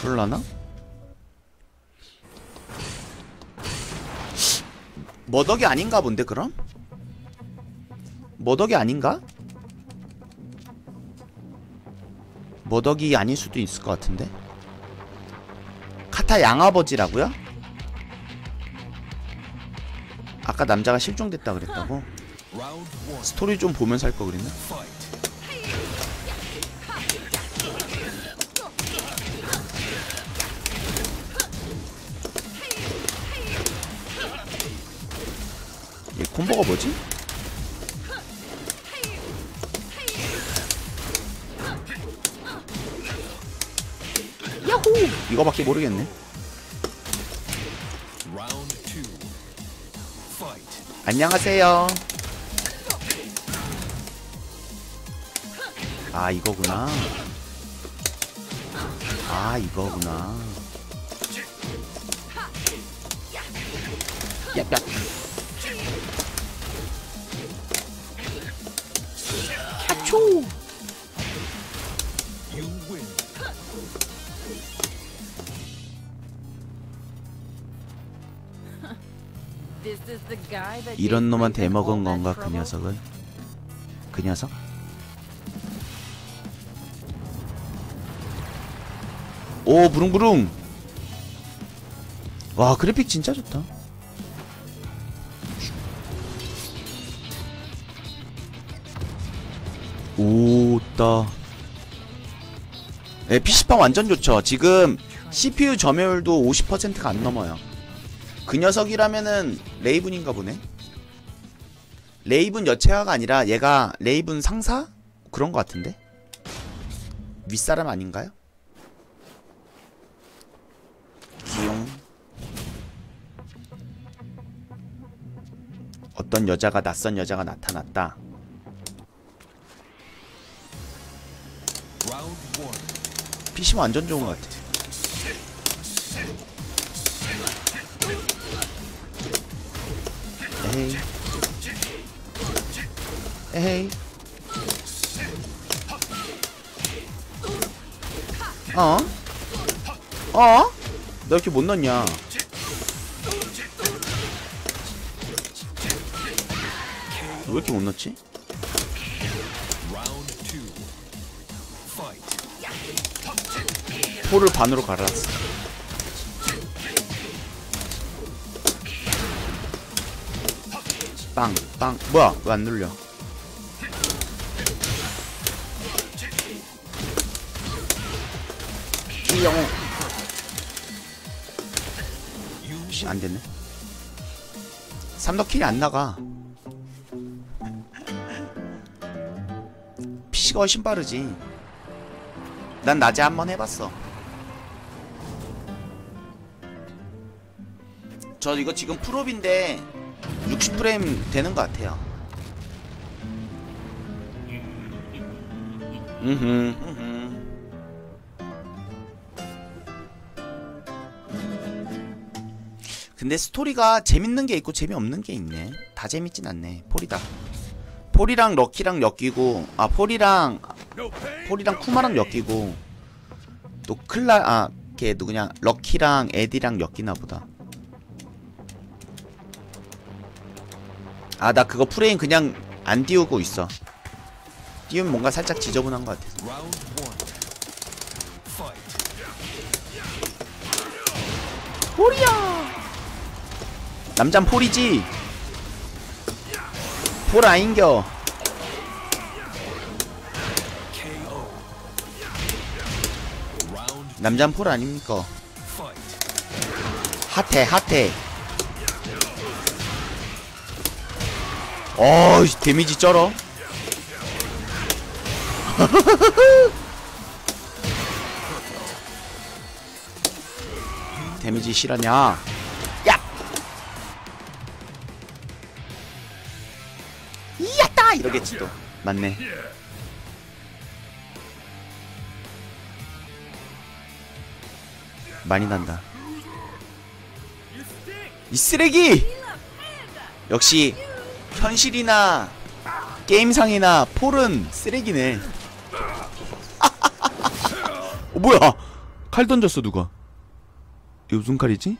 그럴라나? 머덕이 아닌가 본데 그럼? 머덕이 아닌가? 머덕이 아닐 수도 있을 것 같은데 카타 양아버지라고요? 아까 남자가 실종됐다 그랬다고? 스토리 좀 보면서 할 거 그랬나? 콤보가 뭐지? 야호! 이거밖에 모르겠네. 안녕하세요. 아 이거구나. 아 이거구나. 얍얍. 이런 놈한테 Raven 먹은 건가 그? 녀석은? 그 녀석? 오 부릉부릉. 와 그래픽 진짜 좋다. 오따. 네, PC방 완전 좋죠. 지금 CPU 점유율도 50%가 안 넘어요. 그 녀석이라면은 레이븐인가 보네. 레이븐 여체화가 아니라 얘가 레이븐 상사? 그런 것 같은데? 윗사람 아닌가요? 기용 어떤 여자가 낯선 여자가 나타났다. PC 완전 좋은 것 같아. 에헤이. 에헤이. 어? 어? 너 이렇게 못 넣냐? 왜 이렇게 못 넣지? 포를 반으로 갈았어. 빵, 빵. 뭐야? 왜 안 눌려? You 씨, 안 됐네. 삼덕킬이 안 나가. PC가 훨씬 빠르지. 난 낮에 한 번 해봤어. 저 이거 지금 풀업인데 60프레임 되는 것 같아요. 음흠. 근데 스토리가 재밌는 게 있고 재미없는 게 있네. 다 재밌진 않네. 폴이다. 폴이랑 럭키랑 엮이고, 아, 폴이랑, 폴이랑 쿠마랑 엮이고, 또 클라, 아, 걔 누구냐, 럭키랑 에디랑 엮이나 보다. 아, 나 그거 프레임 그냥 안 띄우고 있어. 띄우면 뭔가 살짝 지저분한 것. Fight. 폴이야! 남잔 폴이지? 폴 아인겨. 남잔 폴 아닙니까? 핫해, 핫해. 어이, 데미지 쩔어. 데미지 실하냐? 야! 야따! 이러겠지 또. 맞네. 많이 난다. 이 쓰레기! 역시 현실이나 게임상이나 폴은 쓰레기네. 어, 뭐야? 칼 던졌어 누가 이거 무슨 칼이지?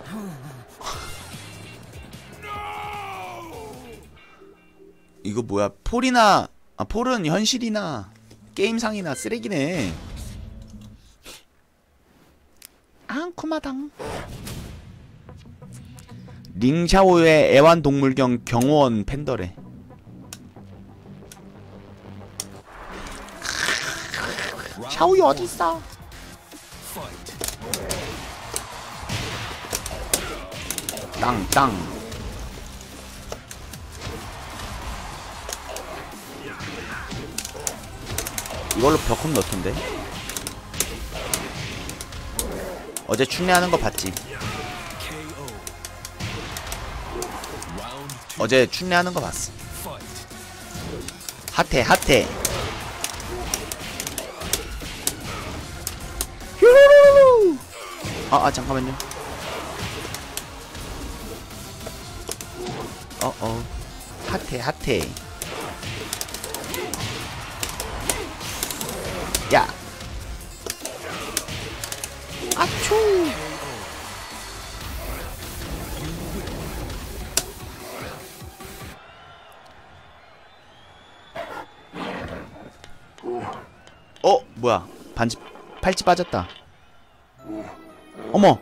이거 뭐야 폴이나 아 폴은 현실이나 게임상이나 쓰레기네 앙쿠마당 링샤오의 애완동물경 경호원 팬더래. 샤오이 어딨어. 땅땅. 이걸로 벽홈 넣던데. 어제 축내하는 거 봤지 어제 축내하는 거 봤어. 핫해 핫해. 휴 아, 아 잠깐만요. 어어. 핫해 핫해. 야 팔찌 빠졌다. 어머.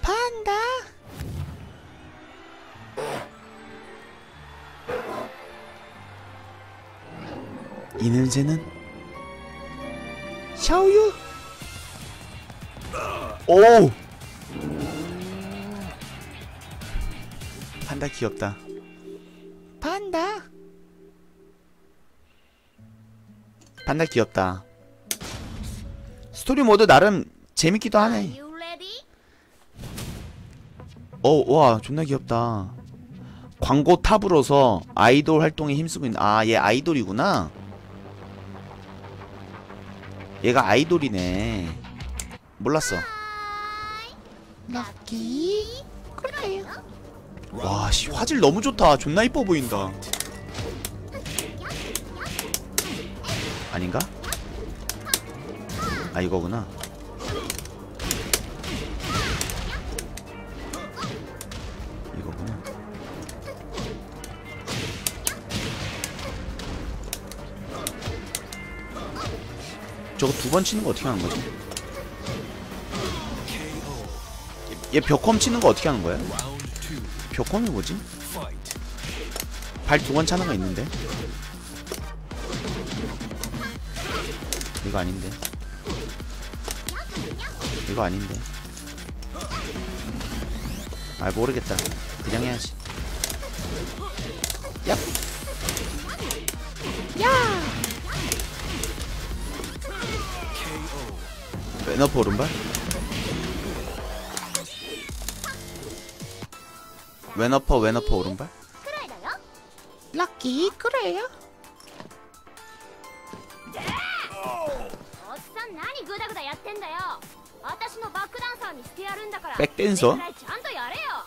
판다? 이 냄새는 샤오유? 오 판다 귀엽다. 판다 판다 귀엽다 스토리 모드 나름 재밌기도 하네 you ready? 어, 와, 존나 귀엽다. 광고 탑으로서 아이돌 활동에 힘쓰고 있는, 아, 얘 아이돌이구나. 얘가 아이돌이네. 몰랐어. 럭키, 그래요. 와, 씨, 화질 너무 좋다. 존나 이뻐 보인다. 아닌가? 아, 이거구나. 이거구나. 저거 두 번 치는 거 어떻게 하는 거지? 얘 벽컴 치는 거 어떻게 하는 거야? 벽컴이 뭐지? 발 두 번 차는 거 있는데? 이거 아닌데 이거 아닌데 아 모르겠다 그냥 해야지 야! 야! 맨업 오른발? 웬어퍼 웬어퍼 오른발? 럭키 그래요? 何グダグダやってんだよ私のバックダンサーにしてやるんだからバックダンサーそれくらいちゃんとやれよ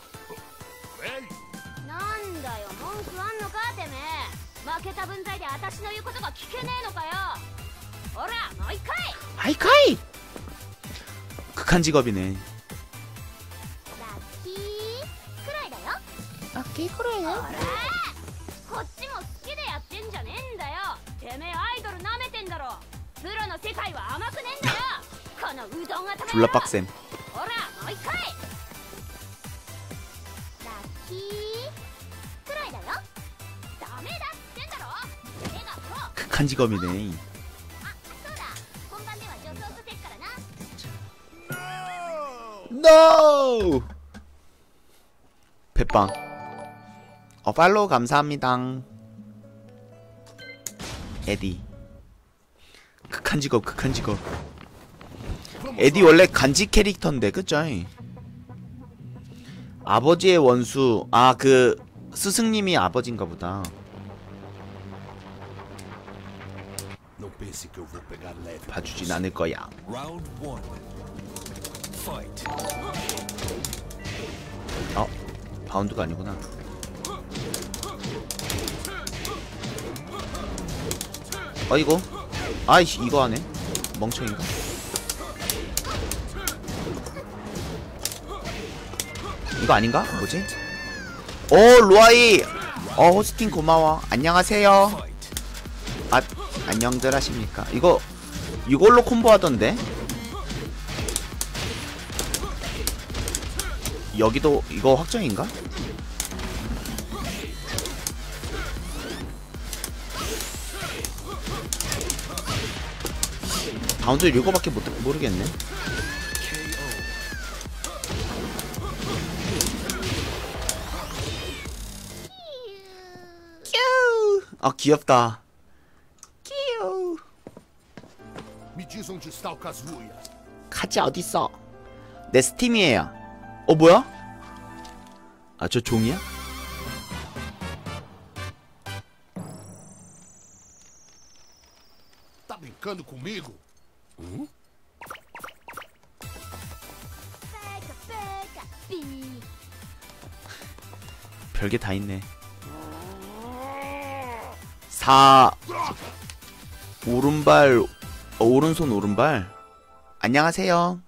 なんだよ文句あんのかてめえ負けた分際で私の言うことが聞けねえのかよほらもう一回 하이카이! 극한 직업이네. ラッキーくらいだよ 럭키 그래요? あれこっちも好きでやってんじゃねえんだよてめえアイドル舐めてんだろプロの世界は甘く 졸라 빡셈. 극한 직업이네. NO! 배빵. 어 팔로우 감사합니다. 에디. 극한 직업 극한 직업. 에디 원래 간지 캐릭터인데, 그죠? 아버지의 원수, 아, 그, 스승님이 아버지인가 보다. 봐주진 않을 거야. 어, 바운드가 아니구나. 어이구 아이씨 이거 하네 멍청인가 이거 아닌가 뭐지 오 루아이 어 호스팅 고마워 안녕하세요. 아 안녕들 하십니까 이거 이걸로 콤보 하던데 여기도 이거 확정인가? 바운드 이거밖에 못 모르겠네. 아 귀엽다. 끼우. Me diz onde está o Kazuya. 카지 어딨어? 내 스팀이에요. 어 뭐야? 아 저 종이야? Tá brincando comigo? 별게 다 있네. 4 오른발 어, 오른손 오른발 안녕하세요.